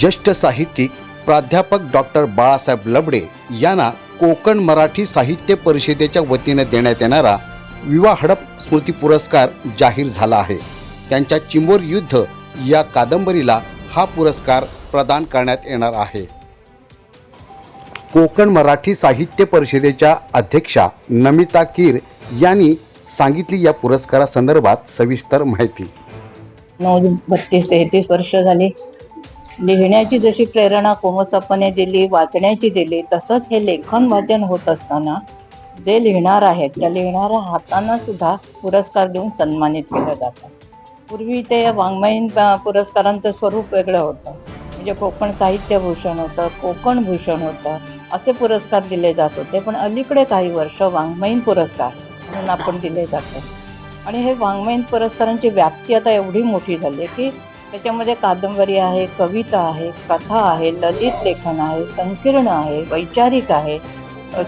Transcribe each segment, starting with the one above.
ज्येष्ठ साहित्यिक प्राध्यापक डॉक्टर बाळासाहेब लबडे यांना कोकण मराठी साहित्य परिषदेच्या वतीने देण्यात येणारा विवा हडप स्मृती पुरस्कार जाहीर झाला आहे. त्यांच्या चिंबोर युद्ध या कादंबरीला हा पुरस्कार प्रदान करण्यात येणार आहे. कोकण मराठी साहित्य परिषदेच्या अध्यक्षा नमिता कीर यांनी सांगितली या पुरस्कारासंदर्भात सविस्तर माहिती. नऊ बत्तीस तेहतीस वर्ष झाली. लिहिण्याची जशी प्रेरणा कोमसापने दिली वाचण्याची दिली तसंच हे लेखन वाचन होत असताना जे लिहिणार आहेत त्या लिहिणाऱ्या हातांना सुद्धा पुरस्कार देऊन सन्मानित केलं जातं. पूर्वी ते वाङ्मयीन पुरस्कारांचं स्वरूप वेगळं होतं. म्हणजे कोकण साहित्य भूषण होतं कोकण भूषण होतं असे पुरस्कार दिले जात होते. पण अलीकडे काही वर्ष वाङ्मयीन पुरस्कार म्हणून आपण दिले जातो आणि हे वाङ्मयीन पुरस्कारांची व्याप्ती आता एवढी मोठी झाली आहे की त्याच्यामध्ये कादंबरी आहे कविता आहे कथा आहे ललित लेखन आहे संकीर्ण आहे वैचारिक आहे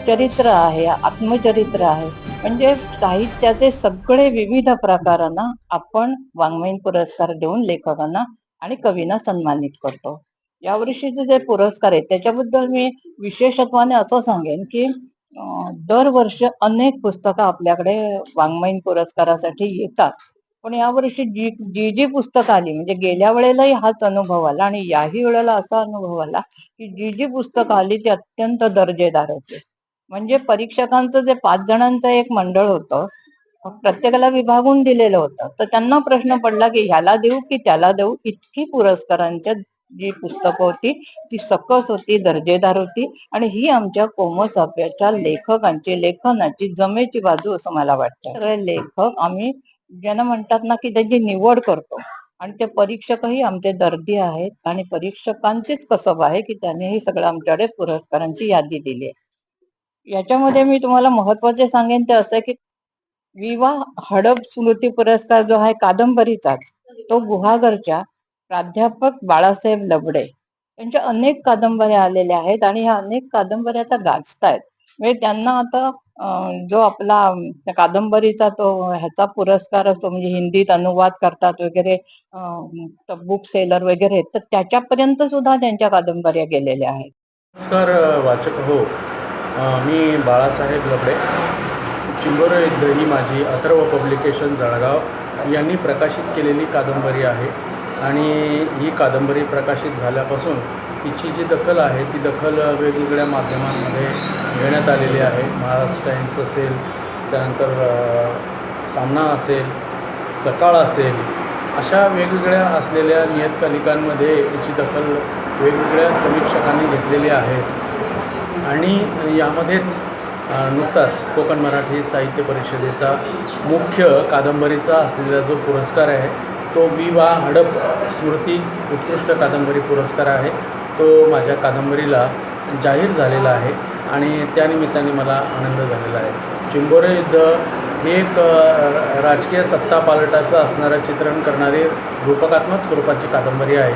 चरित्र आहे आत्मचरित्र आहे. म्हणजे साहित्याचे सगळे विविध प्रकारांना आपण वाङ्मयीन पुरस्कार देऊन लेखकांना आणि कवींना सन्मानित करतो. यावर्षीचे जे पुरस्कार आहेत त्याच्याबद्दल मी विशेषत्वाने असं सांगेन की दरवर्षी अनेक पुस्तकं आपल्याकडे वाङ्मयीन पुरस्कारासाठी येतात. पण यावर्षी जी जी जी पुस्तकं आली म्हणजे गेल्या वेळेलाही हाच अनुभव आला आणि याही वेळेला असा अनुभव आला की जी जी पुस्तकं आली ती अत्यंत दर्जेदार होते. म्हणजे परीक्षकांचं जे पाच जणांचं एक मंडळ होतं प्रत्येकाला विभागून दिलेलं होतं. तर त्यांना प्रश्न पडला की ह्याला देऊ की त्याला देऊ इतकी पुरस्कारांच्या जी पुस्तकं होती ती सकस होती दर्जेदार होती आणि ही आमच्या कोमसाप्याच्या लेखकांची लेखनाची जमेची बाजू असं मला वाटतं. सगळे लेखक आम्ही ज्यांना म्हणतात ना की त्यांची निवड करतो. आणि ते परीक्षकही आमचे दर्दी आहेत आणि परीक्षकांचीच कसब आहे की त्यांनी ही सगळं आमच्याकडे पुरस्कारांची यादी दिली आहे. याच्यामध्ये मी तुम्हाला महत्त्वाचे सांगेन ते असं की विवा हडप स्मृती पुरस्कार जो आहे कादंबरीचाच तो गुहागरच्या प्राध्यापक बाळासाहेब लबडे यांच्या अनेक कादंबऱ्या आलेल्या आहेत आणि ह्या अनेक कादंबऱ्या आता गाजतायत. म्हणजे त्यांना आता जो आपला कादंबरीचा तो ह्याचा पुरस्कार असतो म्हणजे हिंदीत अनुवाद करतात वगैरे बुक सेलर वगैरे तर त्याच्यापर्यंत सुद्धा त्यांच्या कादंबऱ्या गेलेल्या आहेत. नमस्कार वाचक हो. मी बाळासाहेब लबडे चिंबोर युद्ध ही माझी अथर्व पब्लिकेशन जळगाव. यांनी प्रकाशित केलेली कादंबरी आहे आणि ही कादंबरी प्रकाशित झाल्यापासून तिची जी दखल आहे ती दखल वेगवेगळ्या माध्यमांमध्ये घेण्यात आलेली आहे. महाराष्ट्र टाइम्स असेल त्यानंतर सामना असेल सकाळ असेल अशा वेगवेगळ्या असलेल्या नियतकालिकांमध्ये याची दखल वेगवेगळ्या समीक्षकांनी घेतलेली आहे. आणि यामध्येच नुकताच कोकण मराठी साहित्य परिषदेचा मुख्य कादंबरीचा असलेला जो पुरस्कार आहे तो वि वा हडप स्मृती उत्कृष्ट कादंबरी पुरस्कार आहे. तो माझ्या कादंबरीला जाहीर झालेला आहे. आणि त्यानिमित्ताने मला आनंद झालेला आहे. चिंबोरे युद्ध हे एक राजकीय सत्ता पालटाचं असणारं चित्रण करणारी रूपकात्मक स्वरूपाची कादंबरी आहे.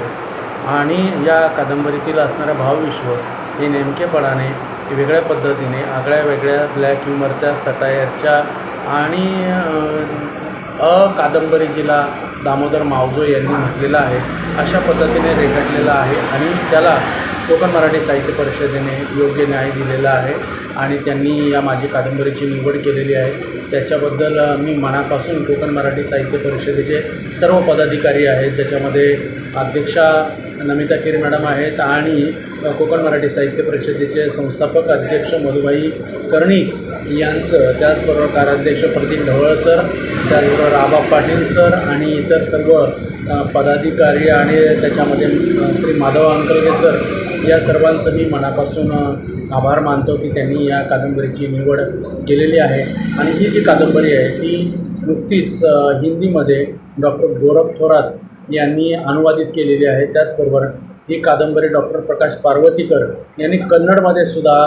आणि या कादंबरीतील असणारं भावविश्व हे नेमकेपणाने वेगळ्या पद्धतीने आगळ्या वेगळ्या ब्लॅक ह्युमरच्या सटायरच्या आणि अ, कादंबरी दामोदर मावजो यांनी म्हटलेलं आहे. अशा पद्धतीने रेखाटलेलं आहे आणि त्याला कोकण मराठी साहित्य परिषदेने योग्य न्याय दिलेला आहे आणि त्यांनी या माझी कादंबरीची निवड केलेली आहे. त्याच्याबद्दल मी मनापासून कोकण मराठी साहित्य परिषदेचे सर्व पदाधिकारी आहेत. त्याच्यामध्ये अध्यक्षा नमिता किर मॅडम आहेत आणि कोकण मराठी साहित्य परिषदेचे संस्थापक अध्यक्ष मधुबाई कर्णिक यांचं त्याचबरोबर कार्याध्यक्ष प्रदीप ढवळ सर त्याचबरोबर राबा पाटील सर आणि इतर सर्व पदाधिकारी आणि त्याच्यामध्ये श्री माधव अंकलगे सर या सर्वांचं मी मनापासून आभार मानतो की त्यांनी या कादंबरीची निवड केलेली आहे. आणि ही जी कादंबरी आहे ती नुकतीच हिंदीमध्ये डॉक्टर गौरव थोरात यांनी अनुवादित केलेली आहे. त्याचबरोबर ही कादंबरी डॉक्टर प्रकाश पार्वतीकर यांनी कन्नडमध्ये सुद्धा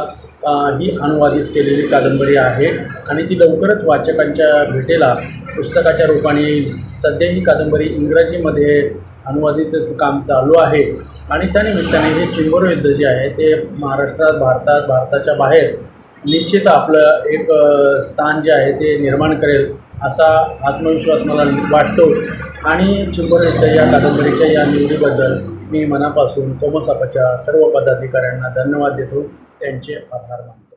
ही अनुवादित केलेली कादंबरी आहे. आणि ती लवकरच वाचकांच्या भेटेला पुस्तकाच्या रूपाने येईल सध्या ही कादंबरी इंग्रजीमध्ये अनुवादितच काम चालू आहे. आणि त्यानिमित्ताने हे चिंबोर युद्ध जे आहे ते महाराष्ट्रात भारतात भारताच्या बाहेर निश्चित आपलं एक स्थान जे आहे ते निर्माण करेल असा आत्मविश्वास मला वाटतो. आणि चिंबर युद्ध या कादंबरीच्या या निवडीबद्दल मी मनापासून कोमसापाच्या सर्व पदाधिकाऱ्यांना धन्यवाद देतो. त्यांचे आभार मानतो.